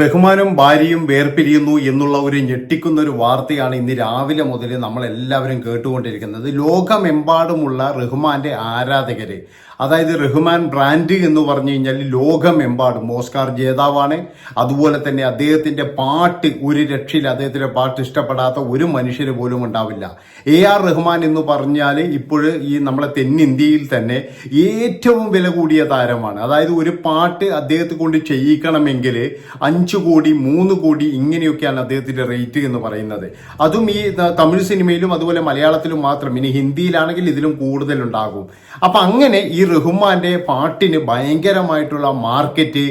റഹ്മാനും ഭാര്യയും വേർപിരിയുന്നു എന്നുള്ള ഒരു ഞെട്ടിക്കുന്ന ഒരു വാർത്തയാണ് ഇന്ന് രാവിലെ മുതൽ നമ്മളെല്ലാവരും കേട്ടുകൊണ്ടിരിക്കുന്നത്. ലോകമെമ്പാടുമുള്ള റഹ്മാന്റെ ആരാധകര് അതായത് റഹ്മാൻ ബ്രാൻഡ് എന്ന് പറഞ്ഞു കഴിഞ്ഞാൽ ലോകമെമ്പാടും. ഓസ്കാർ ജേതാവാണ്. അതുപോലെ തന്നെ അദ്ദേഹത്തിന്റെ പാട്ട് ഒരു രക്ഷയിൽ അദ്ദേഹത്തിന്റെ പാട്ട് ഇഷ്ടപ്പെടാത്ത ഒരു മനുഷ്യർ പോലും ഉണ്ടാവില്ല. എ ആർ റഹ്മാൻ എന്ന് പറഞ്ഞാൽ ഇപ്പോൾ ഈ നമ്മളെ തെന്നിന്ത്യയിൽ തന്നെ ഏറ്റവും വില കൂടിയ താരമാണ്. അതായത് ഒരു പാട്ട് അദ്ദേഹത്തെ കൊണ്ട് ചെയ്യിക്കണമെങ്കിൽ അഞ്ച് കോടി മൂന്ന് കോടി ഇങ്ങനെയൊക്കെയാണ് അദ്ദേഹത്തിന്റെ റേറ്റ് എന്ന് പറയുന്നത്. അതും ഈ തമിഴ് സിനിമയിലും അതുപോലെ മലയാളത്തിലും മാത്രം. ഇനി ഹിന്ദിയിലാണെങ്കിൽ ഇതിലും കൂടുതലുണ്ടാകും. അപ്പം അങ്ങനെ ഈ റഹ്മാന്റെ പാട്ടിന് ഭയങ്കരമായിട്ടുള്ള മാർക്കറ്റ്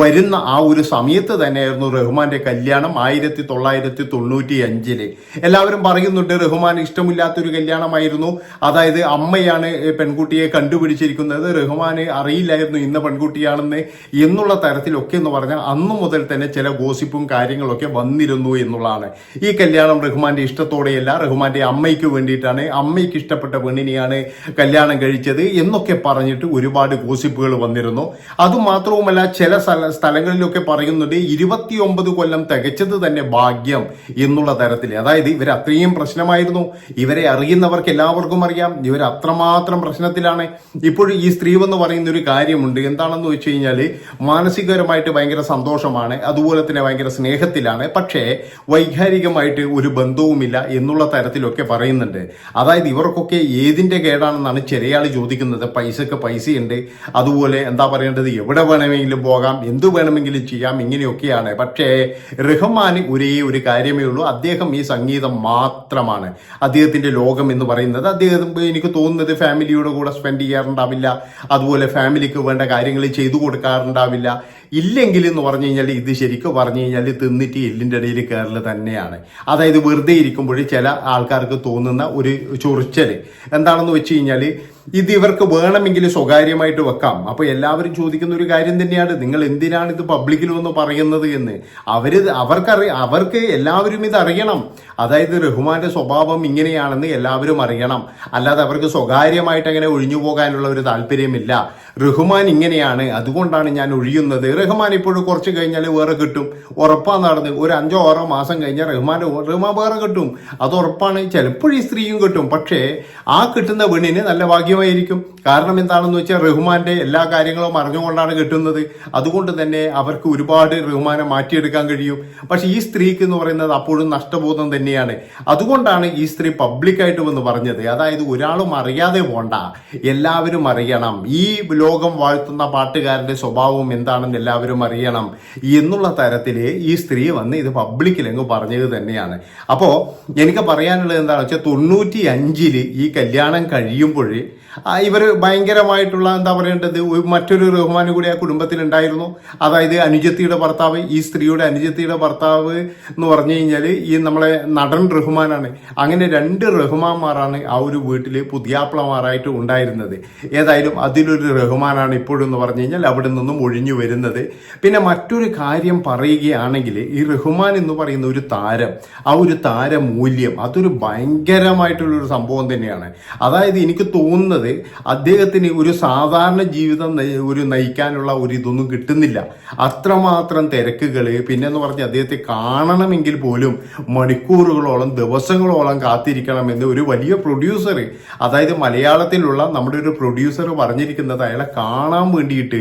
വരുന്ന ആ ഒരു സമയത്ത് തന്നെയായിരുന്നു റഹ്മാന്റെ കല്യാണം ആയിരത്തി തൊള്ളായിരത്തി തൊണ്ണൂറ്റി അഞ്ചിൽ എല്ലാവരും പറയുന്നുണ്ട് റഹ്മാൻ ഇഷ്ടമില്ലാത്തൊരു കല്യാണമായിരുന്നു. അതായത് അമ്മയാണ് പെൺകുട്ടിയെ കണ്ടുപിടിച്ചിരിക്കുന്നത്. റഹ്മാന് അറിയില്ലായിരുന്നു ഇന്ന പെൺകുട്ടിയാണെന്ന് എന്നുള്ള തരത്തിലൊക്കെ എന്ന് പറഞ്ഞാൽ അന്നു മുതൽ തന്നെ ചില ഗോസിപ്പും കാര്യങ്ങളൊക്കെ വന്നിരുന്നു എന്നുള്ളതാണ്. ഈ കല്യാണം റഹ്മാന്റെ ഇഷ്ടത്തോടെയല്ല റഹ്മാന്റെ അമ്മയ്ക്ക് വേണ്ടിയിട്ടാണ്. അമ്മയ്ക്ക് ഇഷ്ടപ്പെട്ട പെണ്ണിനെയാണ് കല്യാണം കഴിച്ചത് എന്നൊക്കെ പറഞ്ഞിട്ട് ഒരുപാട് ഗോസിപ്പുകൾ വന്നിരുന്നു. അതുമാത്രവുമല്ല ചില സ്ഥല സ്ഥലങ്ങളിലൊക്കെ പറയുന്നുണ്ട് ഇരുപത്തിയൊമ്പത് കൊല്ലം തികച്ചത് തന്നെ ഭാഗ്യം എന്നുള്ള തരത്തിൽ അതായത് ഇവർ അത്രയും പ്രശ്നമായിരുന്നു. ഇവരെ അറിയുന്നവർക്ക് എല്ലാവർക്കും അറിയാം. ഇവർ അത്രമാത്രം പ്രശ്നത്തിലാണ്. ഇപ്പോഴും ഈ സ്ത്രീ എന്ന് പറയുന്ന ഒരു കാര്യമുണ്ട്. എന്താണെന്ന് വെച്ച് കഴിഞ്ഞാൽ മാനസികപരമായിട്ട് ഭയങ്കര സന്തോഷമാണ്. അതുപോലെ തന്നെ ഭയങ്കര സ്നേഹത്തിലാണ്. പക്ഷേ വൈകാരികമായിട്ട് ഒരു ബന്ധവുമില്ല എന്നുള്ള തരത്തിലൊക്കെ പറയുന്നുണ്ട്. അതായത് ഇവർക്കൊക്കെ ഏതിന്റെ കേടാണെന്നാണ് ചെറിയ ചോദിക്കുന്നത്. പൈസക്ക് പൈസയുണ്ട്. അതുപോലെ എന്താ പറയേണ്ടത്? എവിടെ വേണമെങ്കിലും പോകാം എന്തു വേണമെങ്കിലും ചെയ്യാം ഇങ്ങനെയൊക്കെയാണ്. പക്ഷേ റഹ്മാന് ഒരേ ഒരു കാര്യമേ ഉള്ളൂ. അദ്ദേഹം ഈ സംഗീതം മാത്രമാണ് അദ്ദേഹത്തിന്റെ ലോകം എന്ന് പറയുന്നത്. അദ്ദേഹം എനിക്ക് തോന്നുന്നത് ഫാമിലിയുടെ കൂടെ സ്പെൻഡ് ചെയ്യാറുണ്ടാവില്ല. അതുപോലെ ഫാമിലിക്ക് വേണ്ട കാര്യങ്ങൾ ചെയ്തു കൊടുക്കാറുണ്ടാവില്ല. ഇല്ലെങ്കിൽ എന്ന് പറഞ്ഞു കഴിഞ്ഞാൽ ഇത് ശരിക്കും പറഞ്ഞു കഴിഞ്ഞാൽ തിന്നിട്ട് എല്ലിന്റെ ഇടയിൽ കയറൽ തന്നെയാണ്. അതായത് വെറുതെ ഇരിക്കുമ്പോൾ ചില ആൾക്കാർക്ക് തോന്നുന്ന ഒരു ചൊറിച്ചൽ എന്താണെന്ന് വെച്ച് കഴിഞ്ഞാൽ ഇത് ഇവർക്ക് വേണമെങ്കിൽ സ്വകാര്യമായിട്ട് വെക്കാം. അപ്പോൾ എല്ലാവരും ചോദിക്കുന്ന ഒരു കാര്യം തന്നെയാണ്. നിങ്ങൾ എന്തിനാണ് ഇത് പബ്ലിക്കിൽ വന്ന് പറയുന്നത് എന്ന്? അവർ അവർക്കറി അവർക്ക് എല്ലാവരും ഇത് അറിയണം. അതായത് റഹ്മാന്റെ സ്വഭാവം ഇങ്ങനെയാണെന്ന് എല്ലാവരും അറിയണം. അല്ലാതെ അവർക്ക് സ്വകാര്യമായിട്ട് അങ്ങനെ ഒഴിഞ്ഞു പോകാനുള്ള ഒരു താല്പര്യമില്ല. റഹ്മാൻ ഇങ്ങനെയാണ്. അതുകൊണ്ടാണ് ഞാൻ ഒഴിയുന്നത്. റഹ്മാൻ ഇപ്പോഴും കുറച്ച് കഴിഞ്ഞാൽ വേറെ കിട്ടും. ഉറപ്പാ നടന്ന് ഒരു അഞ്ചോ ആറോ മാസം കഴിഞ്ഞാൽ റഹ്മാൻ റഹ്മാൻ വേറെ കിട്ടും. അത് ഉറപ്പാണ്. ചിലപ്പോഴും ഈ സ്ത്രീയും കിട്ടും. പക്ഷേ ആ കിട്ടുന്ന പെണ്ണിന് നല്ല ഭാഗ്യമായിരിക്കും. കാരണം എന്താണെന്ന് വെച്ചാൽ റഹ്മാന്റെ എല്ലാ കാര്യങ്ങളും അറിഞ്ഞുകൊണ്ടാണ് കിട്ടുന്നത്. അതുകൊണ്ട് തന്നെ അവർക്ക് ഒരുപാട് റഹ്മാനെ മാറ്റിയെടുക്കാൻ കഴിയും. പക്ഷെ ഈ സ്ത്രീക്ക് എന്ന് പറയുന്നത് അപ്പോഴും നഷ്ടബോധം തന്നെയാണ്. അതുകൊണ്ടാണ് ഈ സ്ത്രീ പബ്ലിക്കായിട്ട് വന്ന് പറഞ്ഞത്. അതായത് ഒരാളും അറിയാതെ പോണ്ട. എല്ലാവരും അറിയണം. ഈ ലോകം വാഴ്ത്തുന്ന പാട്ടുകാരന്റെ സ്വഭാവം എന്താണെന്ന് എല്ലാവരും അറിയണം എന്നുള്ള തരത്തിൽ ഈ സ്ത്രീ വന്ന് ഇത് പബ്ലിക്കിൽ അങ്ങ് പറഞ്ഞത് തന്നെയാണ്. അപ്പോ എനിക്ക് പറയാനുള്ളത് എന്താണെന്ന് വെച്ചാൽ തൊണ്ണൂറ്റി അഞ്ചിൽ ഈ കല്യാണം കഴിയുമ്പോൾ ഇവർ ഭയങ്കരമായിട്ടുള്ള എന്താ പറയേണ്ടത് മറ്റൊരു റഹ്മാൻ കൂടി ആ കുടുംബത്തിൽ ഉണ്ടായിരുന്നു അതായത് അനുജത്തിയുടെ ഭർത്താവ് ഈ സ്ത്രീയുടെ അനുജത്തിയുടെ ഭർത്താവ് എന്ന് പറഞ്ഞു കഴിഞ്ഞാൽ ഈ നമ്മളെ നടൻ റഹ്മാനാണ്. അങ്ങനെ രണ്ട് റഹ്മാന്മാരാണ് ആ ഒരു വീട്ടിൽ പുതിയാപ്ലമാരായിട്ട് ഉണ്ടായിരുന്നത്. ഏതായാലും അതിലൊരു റഹ്മാനാണ് ഇപ്പോഴെന്ന് പറഞ്ഞു കഴിഞ്ഞാൽ അവിടെ നിന്നും ഒഴിഞ്ഞു വരുന്നത്. പിന്നെ മറ്റൊരു കാര്യം പറയുകയാണെങ്കിൽ ഈ റഹ്മാൻ എന്ന് പറയുന്ന ഒരു താരം ആ ഒരു താരമൂല്യം അതൊരു ഭയങ്കരമായിട്ടുള്ളൊരു സംഭവം തന്നെയാണ്. അതായത് എനിക്ക് തോന്നുന്നത് അദ്ദേഹത്തിന് ഒരു സാധാരണ ജീവിതം ഒരു നയിക്കാനുള്ള ഒരു ഇതൊന്നും കിട്ടുന്നില്ല. അത്രമാത്രം തിരക്കുകൾ പിന്നെന്ന് പറഞ്ഞ് അദ്ദേഹത്തെ കാണണമെങ്കിൽ പോലും മണിക്കൂറുകളോളം ദിവസങ്ങളോളം കാത്തിരിക്കണമെന്ന് ഒരു വലിയ പ്രൊഡ്യൂസർ അതായത് മലയാളത്തിലുള്ള നമ്മുടെ ഒരു പ്രൊഡ്യൂസർ പറഞ്ഞിരിക്കുന്നത് അയാളെ കാണാൻ വേണ്ടിയിട്ട്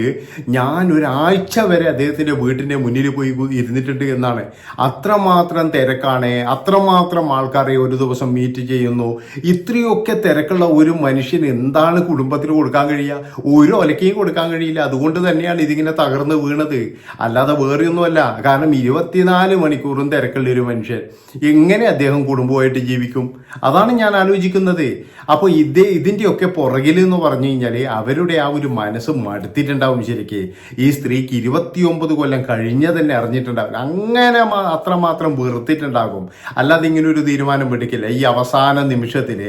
ഞാൻ ഒരാഴ്ച വരെ അദ്ദേഹത്തിന്റെ വീട്ടിന്റെ മുന്നിൽ പോയി ഇരുന്നിട്ടുണ്ട് എന്നാണ്. അത്രമാത്രം തിരക്കാണ്. അത്രമാത്രം ആൾക്കാരെ ഒരു ദിവസം മീറ്റ് ചെയ്യുന്നു. ഇത്രയൊക്കെ തിരക്കുള്ള ഒരു മനുഷ്യന് എന്താണ് കുടുംബത്തിന് കൊടുക്കാൻ കഴിയുക? ഒരു ഒലക്കയും കൊടുക്കാൻ കഴിയില്ല. അതുകൊണ്ട് തന്നെയാണ് ഇതിങ്ങനെ തകർന്ന് വീണത്. അല്ലാതെ വേറെയൊന്നുമല്ല. കാരണം ഇരുപത്തിനാല് മണിക്കൂറും തിരക്കുള്ള ഒരു മനുഷ്യൻ. എങ്ങനെ അദ്ദേഹം കുടുംബമായിട്ട് ജീവിക്കും? അതാണ് ഞാൻ ആലോചിക്കുന്നത്. അപ്പോൾ ഇതേ ഇതിന്റെയൊക്കെ പുറകിൽ എന്ന് പറഞ്ഞു കഴിഞ്ഞാൽ അവരുടെ ആ ഒരു മനസ്സ് മടുത്തിട്ടുണ്ടാവും ശരിക്ക്. ഈ സ്ത്രീക്ക് ഇരുപത്തിയൊമ്പത് കൊല്ലം കഴിഞ്ഞ തന്നെ അറിഞ്ഞിട്ടുണ്ടാവും അങ്ങനെ അത്രമാത്രം വെറുത്തിട്ടുണ്ടാകും. അല്ലാതെ ഇങ്ങനെ ഒരു തീരുമാനം എടുക്കില്ല. ഈ അവസാന നിമിഷത്തിൽ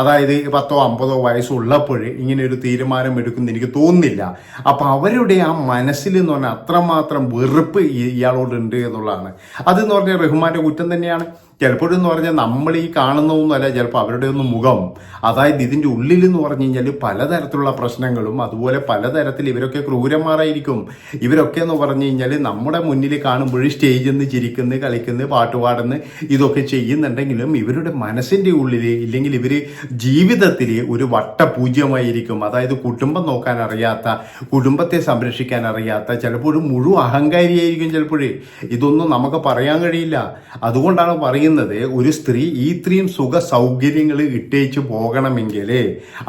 അതായത് പത്തോ അമ്പതോ വയസ്സുള്ളപ്പോൾ ഇങ്ങനെ ഒരു തീരുമാനം എടുക്കുന്ന എനിക്ക് തോന്നുന്നില്ല. അപ്പം അവരുടെ ആ മനസ്സിൽ എന്ന് പറഞ്ഞാൽ അത്രമാത്രം വെറുപ്പ് ഇയാളോടുണ്ട് എന്നുള്ളതാണ്. അതെന്ന് പറഞ്ഞാൽ റഹ്മാന്റെ കുറ്റം തന്നെയാണ്. ചിലപ്പോഴെന്ന് പറഞ്ഞാൽ നമ്മൾ ഈ കാണുന്നതൊന്നുമല്ല ചിലപ്പോൾ അവരുടെ ഒന്ന് മുഖം. അതായത് ഇതിന്റെ ഉള്ളിൽ എന്ന് പറഞ്ഞു കഴിഞ്ഞാൽ പലതരത്തിലുള്ള പ്രശ്നങ്ങളും അതുപോലെ പലതരത്തിൽ ഇവരൊക്കെ ക്രൂരന്മാരായിരിക്കും. ഇവരൊക്കെ എന്ന് പറഞ്ഞു കഴിഞ്ഞാൽ നമ്മുടെ മുന്നിൽ കാണുമ്പോൾ സ്റ്റേജിൽ നിന്ന് ചിരിക്കുന്നു കളിക്കുന്നു പാട്ടുപാടുന്നു ഇതൊക്കെ ചെയ്യുന്നുണ്ടെങ്കിലും ഇവരുടെ മനസ്സിന്റെ ഉള്ളിൽ ഇല്ലെങ്കിൽ ഇവർ ജീവിതത്തിൽ ഒരു വട്ടപൂജ്യമായിരിക്കും. അതായത് കുടുംബം നോക്കാൻ അറിയാത്ത കുടുംബത്തെ സംരക്ഷിക്കാൻ അറിയാത്ത ചിലപ്പോഴും മുഴുവൻ അഹങ്കാരിയായിരിക്കും ചിലപ്പോഴേ. ഇതൊന്നും നമുക്ക് പറയാൻ കഴിയില്ല. അതുകൊണ്ടാണ് പറയുന്നത് ഒരു സ്ത്രീ ഇത്രയും സുഖ സൗകര്യങ്ങൾ ഇട്ടേച്ച് പോകണമെങ്കിൽ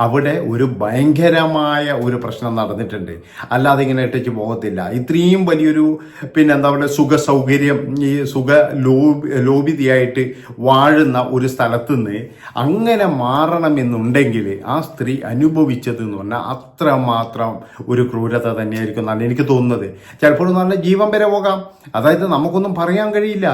അവിടെ ഒരു ഭയങ്കരമായ ഒരു പ്രശ്നം നടന്നിട്ടുണ്ട്. അല്ലാതെ ഇങ്ങനെ ഇട്ടേച്ച് പോകത്തില്ല. ഇത്രയും വലിയൊരു പിന്നെ എന്താ പറയുക സുഖ സൗകര്യം ഈ സുഖ ലോബി ലോപിതയായിട്ട് വാഴുന്ന ഒരു സ്ഥലത്ത് നിന്ന് അങ്ങനെ മാറണമെന്നുണ്ടെങ്കിൽ ആ സ്ത്രീ അനുഭവിച്ചത് എന്ന് പറഞ്ഞാൽ അത്രമാത്രം ഒരു ക്രൂരത തന്നെയായിരിക്കും എന്നാണ് എനിക്ക് തോന്നുന്നത്. ചിലപ്പോൾ നല്ല ജീവൻ വരെ പോകാം. അതായത് നമുക്കൊന്നും പറയാൻ കഴിയില്ല.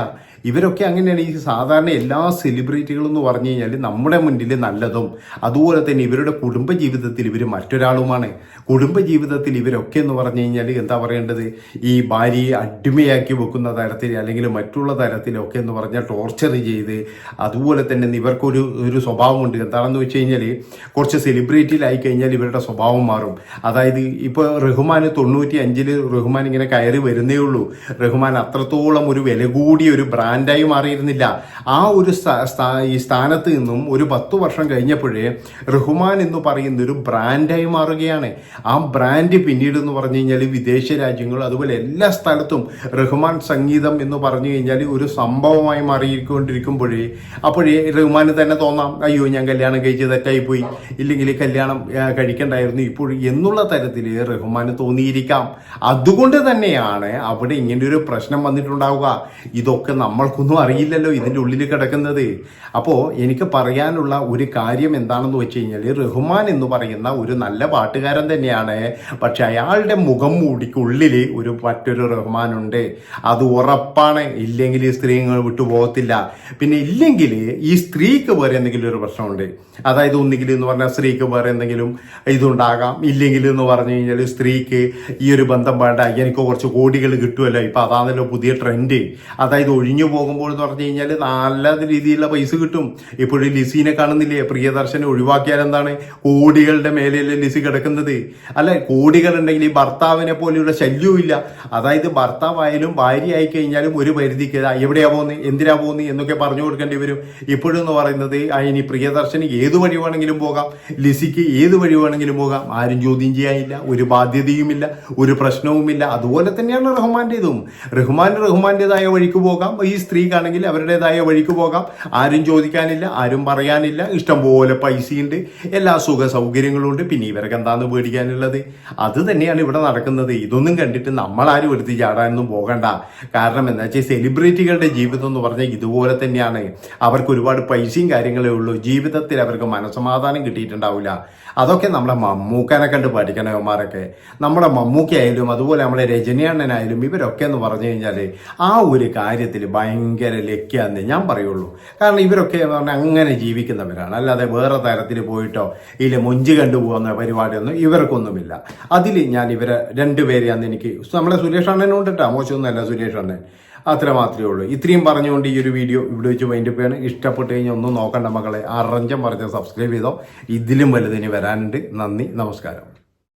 ഇവരൊക്കെ അങ്ങനെയാണ് ഈ സാധാരണ എല്ലാ സെലിബ്രിറ്റികളും എന്ന് പറഞ്ഞു കഴിഞ്ഞാൽ നമ്മുടെ മുന്നിൽ നല്ലതും അതുപോലെ തന്നെ ഇവരുടെ കുടുംബ ജീവിതത്തിൽ ഇവർ മറ്റൊരാളുമാണ്. കുടുംബ ജീവിതത്തിൽ ഇവരൊക്കെ എന്ന് പറഞ്ഞു കഴിഞ്ഞാൽ എന്താ പറയേണ്ടത്? ഈ ഭാര്യയെ അടിമയാക്കി വെക്കുന്ന തരത്തിൽ അല്ലെങ്കിൽ മറ്റുള്ള തരത്തിലൊക്കെ എന്ന് പറഞ്ഞാൽ ടോർച്ചർ ചെയ്ത് അതുപോലെ തന്നെ ഇവർക്കൊരു ഒരു സ്വഭാവമുണ്ട്. എന്താണെന്ന് വെച്ച് കഴിഞ്ഞാൽ കുറച്ച് സെലിബ്രിറ്റിയിലായി കഴിഞ്ഞാൽ ഇവരുടെ സ്വഭാവം മാറും. അതായത് ഇപ്പോൾ റഹ്മാൻ തൊണ്ണൂറ്റി അഞ്ചിൽ റഹ്മാൻ ഇങ്ങനെ കയറി വരുന്നേ ഉള്ളൂ. റഹ്മാൻ അത്രത്തോളം ഒരു വില കൂടിയ ഒരു ബ്രാൻഡായി മാറിയിരുന്നില്ല. ആ ഒരു ഈ സ്ഥാനത്ത് നിന്നും ഒരു പത്തു വർഷം കഴിഞ്ഞപ്പോഴേ റഹ്മാൻ എന്ന് പറയുന്ന ഒരു ബ്രാൻഡായി മാറുകയാണ്. ആ ബ്രാൻഡ് പിന്നീട് എന്ന് പറഞ്ഞു കഴിഞ്ഞാൽ വിദേശ രാജ്യങ്ങൾ അതുപോലെ എല്ലാ സ്ഥലത്തും റഹ്മാൻ സംഗീതം എന്ന് പറഞ്ഞു കഴിഞ്ഞാൽ ഒരു സംഭവമായി മാറിക്കൊണ്ടിരിക്കുമ്പോഴേ അപ്പോഴേ റഹ്മാന് തന്നെ തോന്നാം അയ്യോ ഞാൻ കല്യാണം കഴിച്ച് തെറ്റായി പോയി ഇല്ലെങ്കിൽ കല്യാണം കഴിക്കണ്ടായിരുന്നു. ഇപ്പോൾ എന്നുള്ള തരത്തിൽ റഹ്മാന് തോന്നിയിരിക്കാം. അതുകൊണ്ട് തന്നെയാണ് അവിടെ ഇങ്ങനെ ഒരു പ്രശ്നം വന്നിട്ടുണ്ടാവുക. ഇതൊക്കെ നമ്മൾക്കൊന്നും അറിയില്ലല്ലോ. ഇതിന്റെ ഉള്ളിൽ കിടക്കുന്നത്. അപ്പോൾ എനിക്ക് പറയാനുള്ള ഒരു കാര്യം എന്താണെന്ന് വെച്ച് കഴിഞ്ഞാൽ റഹ്മാൻ എന്ന് പറയുന്ന ഒരു നല്ല പാട്ടുകാരൻ തന്നെയാണ്. പക്ഷെ അയാളുടെ മുഖം മൂടിക്കുള്ളിൽ ഒരു മറ്റൊരു റഹ്മാനുണ്ട് അത് ഉറപ്പാണ്. ഇല്ലെങ്കിൽ ഈ സ്ത്രീകൾ വിട്ടുപോകത്തില്ല പിന്നെ ഇല്ലെങ്കിൽ ഈ സ്ത്രീക്ക് വേറെ എന്തെങ്കിലും ഒരു പ്രശ്നമുണ്ട്. അതായത് ഒന്നുകിൽ എന്ന് പറഞ്ഞാൽ സ്ത്രീക്ക് വേറെ എന്തെങ്കിലും ഇതുണ്ടാകാം. ഇല്ലെങ്കിൽ എന്ന് പറഞ്ഞു കഴിഞ്ഞാൽ സ്ത്രീക്ക് ഈ ഒരു ബന്ധം വേണ്ട. എനിക്ക് കുറച്ച് കോടികൾ കിട്ടുമല്ലോ. ഇപ്പം അതാണല്ലോ പുതിയ ട്രെൻഡ്. അതായത് ഒഴിഞ്ഞു പോകുമ്പോൾ എന്ന് പറഞ്ഞു കഴിഞ്ഞാൽ നല്ല രീതിയിലുള്ള പൈസ കിട്ടും. ഇപ്പോഴും ലിസീനെ കാണുന്നില്ലേ? പ്രിയദർശനെ ഒഴിവാക്കിയാൽ എന്താണ് കോടികളുടെ മേലെയല്ലേ ലിസി കിടക്കുന്നത്? അല്ല? കോടികൾ ഉണ്ടെങ്കിൽ ഈ ഭർത്താവിനെ പോലെയുള്ള ശല്യവും ഇല്ല. അതായത് ഭർത്താവായാലും ഭാര്യ ആയി കഴിഞ്ഞാലും ഒരു പരിധിക്ക് "ആ, എവിടെയാ പോകുന്നത് എന്തിനാ പോകുന്നത് എന്നൊക്കെ പറഞ്ഞു കൊടുക്കേണ്ടി വരും. ഇപ്പോഴും എന്ന് പറയുന്നത് ഇനി പ്രിയദർശന് ഏത് വഴി വേണമെങ്കിലും പോകാം. ലിസിക്ക് ഏത് വഴി വേണമെങ്കിലും പോകാം. ആരും ചോദ്യം ചെയ്യാനില്ല. ഒരു ബാധ്യതയുമില്ല. ഒരു പ്രശ്നവുമില്ല. അതുപോലെ തന്നെയാണ് റഹ്മാന്റെതും റഹ്മാൻ റഹ്മാന്റെതായ വഴിക്ക് പോകാം. ഈ സ്ത്രീക്കാണെങ്കിൽ അവരുടേതായ വഴിക്ക് പോകാം. ആരും ചോദിക്കാനില്ല ആരും പറയാനില്ല. ഇഷ്ടം പോലെ പൈസയുണ്ട്. എല്ലാ സുഖ സൗകര്യങ്ങളും ഉണ്ട് പിന്നെ ഇവർക്ക് എന്താന്ന് പേടിക്കാനുള്ളത്? അത് തന്നെയാണ് ഇവിടെ നടക്കുന്നത്. ഇതൊന്നും കണ്ടിട്ട് നമ്മൾ ആരും എടുത്ത് ചാടാനൊന്നും പോകണ്ട. കാരണം എന്താ വെച്ചാൽ സെലിബ്രിറ്റികളുടെ ജീവിതം എന്ന് പറഞ്ഞാൽ ഇതുപോലെ തന്നെയാണ്. അവർക്ക് ഒരുപാട് പൈസയും കാര്യങ്ങളേ ഉള്ളൂ. ജീവിതത്തിൽ അവർക്ക് മനസമാധാനം കിട്ടിയിട്ടുണ്ടാവില്ല. അതൊക്കെ നമ്മുടെ മമ്മൂക്കനെ കണ്ട് പഠിക്കണം നമ്മുടെ മമ്മൂക്കയായാലും അതുപോലെ നമ്മുടെ രജനിയണ്ണനായാലും ഇവരൊക്കെ എന്ന് പറഞ്ഞു കഴിഞ്ഞാൽ ആ ഒരു കാര്യത്തിൽ ഭയങ്കര ലക്ഷ്യാന്ന് ഞാൻ പറയുള്ളൂ. കാരണം ഇവരൊക്കെ എന്ന് പറഞ്ഞാൽ അങ്ങനെ ജീവിക്കുന്നവരാണ്. അല്ലാതെ വേറെ തരത്തിൽ പോയിട്ടോ ഇല്ല മൊഞ്ച് കണ്ടുപോകുന്ന പരിപാടിയൊന്നും ഇവർക്കൊന്നുമില്ല. അതിൽ ഞാൻ ഇവരെ രണ്ടുപേരെ അന്ന് എനിക്ക് നമ്മളെ സുരേഷ് അണ്ണനും ഉണ്ട് കേട്ടോ മോശമൊന്നുമല്ല സുരേഷ് അണ്ണൻ. അത്ര മാത്രമേ ഉള്ളൂ. ഇത്രയും പറഞ്ഞുകൊണ്ട് ഈ ഒരു വീഡിയോ ഇവിടെ വെച്ച് വൈൻഡ് ചെയ്യാണ്. ഇഷ്ടപ്പെട്ട് കഴിഞ്ഞാൽ ഒന്നും നോക്കണ്ട മക്കളെ. അറഞ്ചം പറഞ്ഞ് സബ്സ്ക്രൈബ് ചെയ്തോ. ഇതിലും വലുതിന് വരാനുണ്ട്. നന്ദി. നമസ്കാരം.